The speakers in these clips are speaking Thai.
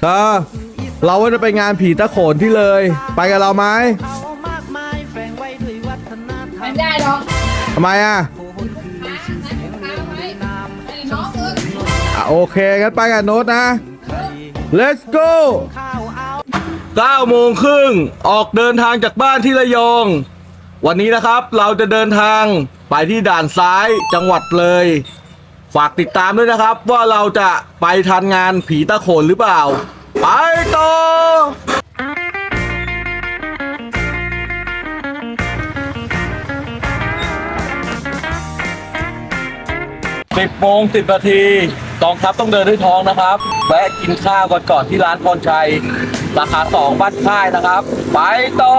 เธอเราว่าจะไปงานผีตะโขนที่เลย ไปกับเราไหมไม่ได้หรอกทำไมอะไอ้น้องเอ้ยอะโอเคงั้นไปกับโน้ตนะ let's go 9โมงครึ่งออกเดินทางจากบ้านที่ระยอง วันนี้นะครับเราจะเดินทางไปที่ด่านซ้ายจังหวัดเลย ฝากติดตามด้วยนะครับ ว่าเราจะไปทันงานผีตะโขนหรือเปล่า ไปต่อสิบโมงสิบนาทีกองทัพต้องเดินด้วยท้องนะครับแวะกินข้าวก่อนก่อนที่ร้านพรชัย ราคาสองบ้านค่ายนะครับ ไปต่อ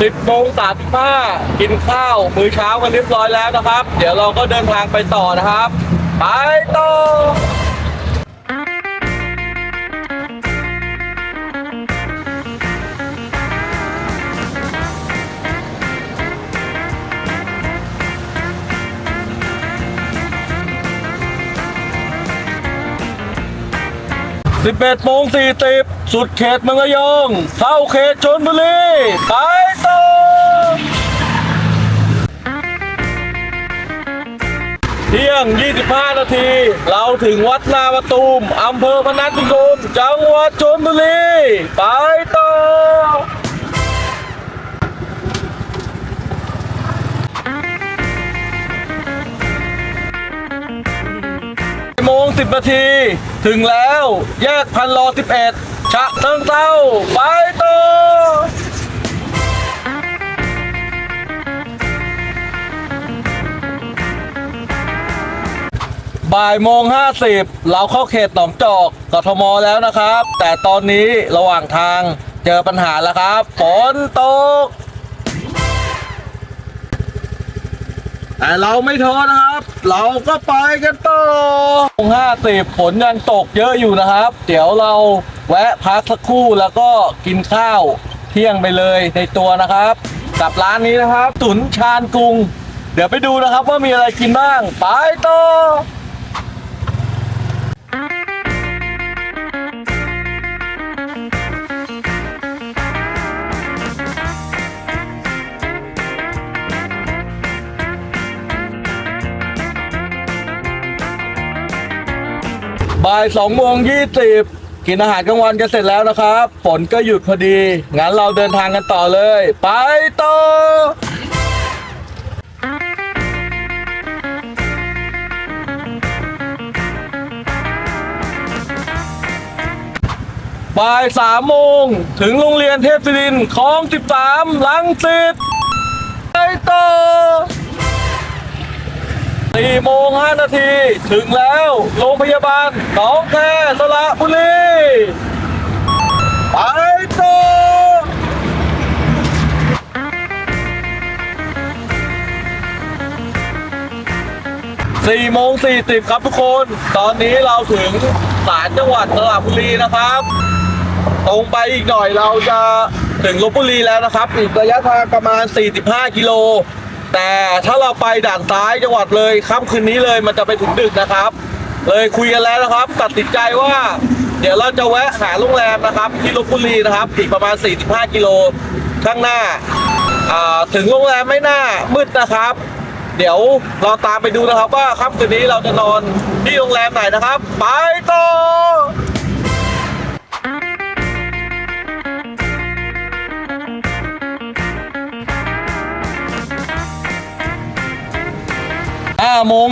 สิบโมงสามสิบห้ากินข้าวมื้อเช้ากันเรียบร้อยแล้วนะครับ เดี๋ยวเราก็เดินทางไปต่อนะครับ ไปต่อ11โมง40สุ สุดเขตเมืองระยอง เข้าเขตชนบุรี ไปต่อเที่ยง 25 นาที เราถึงวัดนาประตูมอำเภอพนัสนิคมจังหวัดชนบุรี ไปต่อโมงสิบนาที ถึงแล้ว แยกพันรอสิบเอ็ด ชะเชิงเต้าไปต่อบ่ายโมงห้าสิบเราเข้าเขตหนองจอกกทมแล้วนะครับ แต่ตอนนี้ระหว่างทางเจอปัญหาแล้วครับฝนตก แต่เราไม่ท้อนะครับ เราก็ไปกันต่อห้าสิบฝนยังตกเยอะอยู่นะครับ เดี๋ยวเรา แวะพักสักครู่แล้วก็กินข้าวเที่ยงไปเลยในตัวนะครับกับร้านนี้นะครับ ตุนชานกรุง เดี๋ยวไปดูนะครับว่ามีอะไรกินบ้าง ไปต่อบ่ายสองโมงยี่สิบ กินอาหารกลางวันกันเสร็จแล้วนะครับฝนก็หยุดพอดี งั้นเราเดินทางกันต่อเลย ไปต่อบ่ายสามโมงถึงโรงเรียนเทพศิรินทร์คลองสิบสามลังสิตไปต่อสี่โมงห้านาที ถึงแล้ว โรงพยาบาลหนองแคสระบุรี ไปต่อสี่โมงสี่สิบครับทุกคน ตอนนี้เราถึงศาลจังหวัดสระบุรีนะครับ ตรงไปอีกหน่อยเราจะถึงลบบุรีแล้วนะครับ อีกระยะทางประมาณ 45 กิโล แต่ถ้าเราไปด่านซ้ายจังหวัดเลยค่ำคืนนี้เลยมันจะไปถึงดึกนะครับ เลยคุยกันแล้วนะครับ ตัดสินใจว่า เดี๋ยวเราจะแวะหาโรงแรมนะครับ ที่ลบบุรีนะครับ อีกประมาณ 45 กิโลข้างหน้า ถึงโรงแรมไม่น่ามืดนะครับ เดี๋ยวเราตามไปดูนะครับว่าค่ำคืนนี้เราจะนอนที่โรงแรมไหนนะครับ ไปต่อ5โมง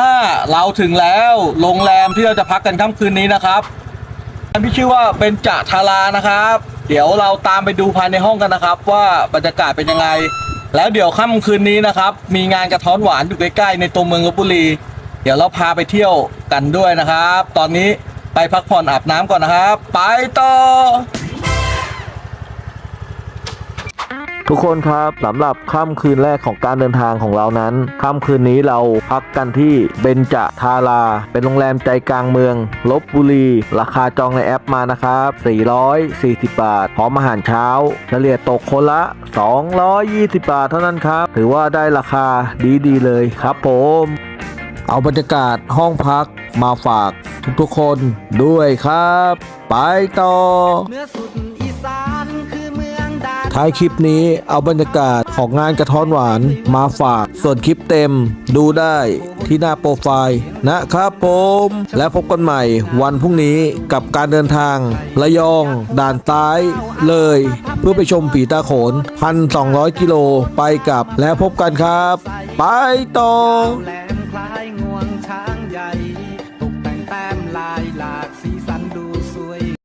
45 เราถึงแล้ว โรงแรมที่เราจะพักกันค่ำคืนนี้นะครับ อันที่ชื่อว่าเป็นจะทารานะครับ เดี๋ยวเราตามไปดูภายในห้องกันนะครับ ว่าบรรยากาศเป็นยังไง แล้วเดี๋ยวค่ำคืนนี้นะครับ มีงานกระท้อนหวานอยู่ใกล้ๆในตัวเมืองลบบุรี เดี๋ยวเราพาไปเที่ยวกันด้วยนะครับ ตอนนี้ไปพักผ่อนอาบน้ำก่อนนะครับ ไปต่อ ทุกคนครับสำหรับค่ำคืนแรกของการเดินทางของเรานั้นค่ำคืนนี้เราพักกันที่เบญจทารา เป็นโรงแรมใจกลางเมืองลบบุรี ราคาจองในแอปมานะครับ 440 บาท พร้อมอาหารเช้า เฉลี่ยตกคนละ 220 บาทเท่านั้นครับ ถือว่าได้ราคาดีๆเลยครับผม เอาบรรยากาศห้องพักมาฝากทุกๆคนด้วยครับ ไปต่อเนือสุดอีสาน ท้ายคลิปนี้เอาบรรยากาศของงานกระท้อนหวานมาฝาก ส่วนคลิปเต็มดูได้ที่หน้าโปรไฟล์นะครับผม และพบกันใหม่วันพรุ่งนี้กับการเดินทาง ระยอง ด่านซ้ายเลย เพื่อไปชมผีตาโขน 1,200 กิโลไปกลับแล้วพบกันครับ ไปต่อ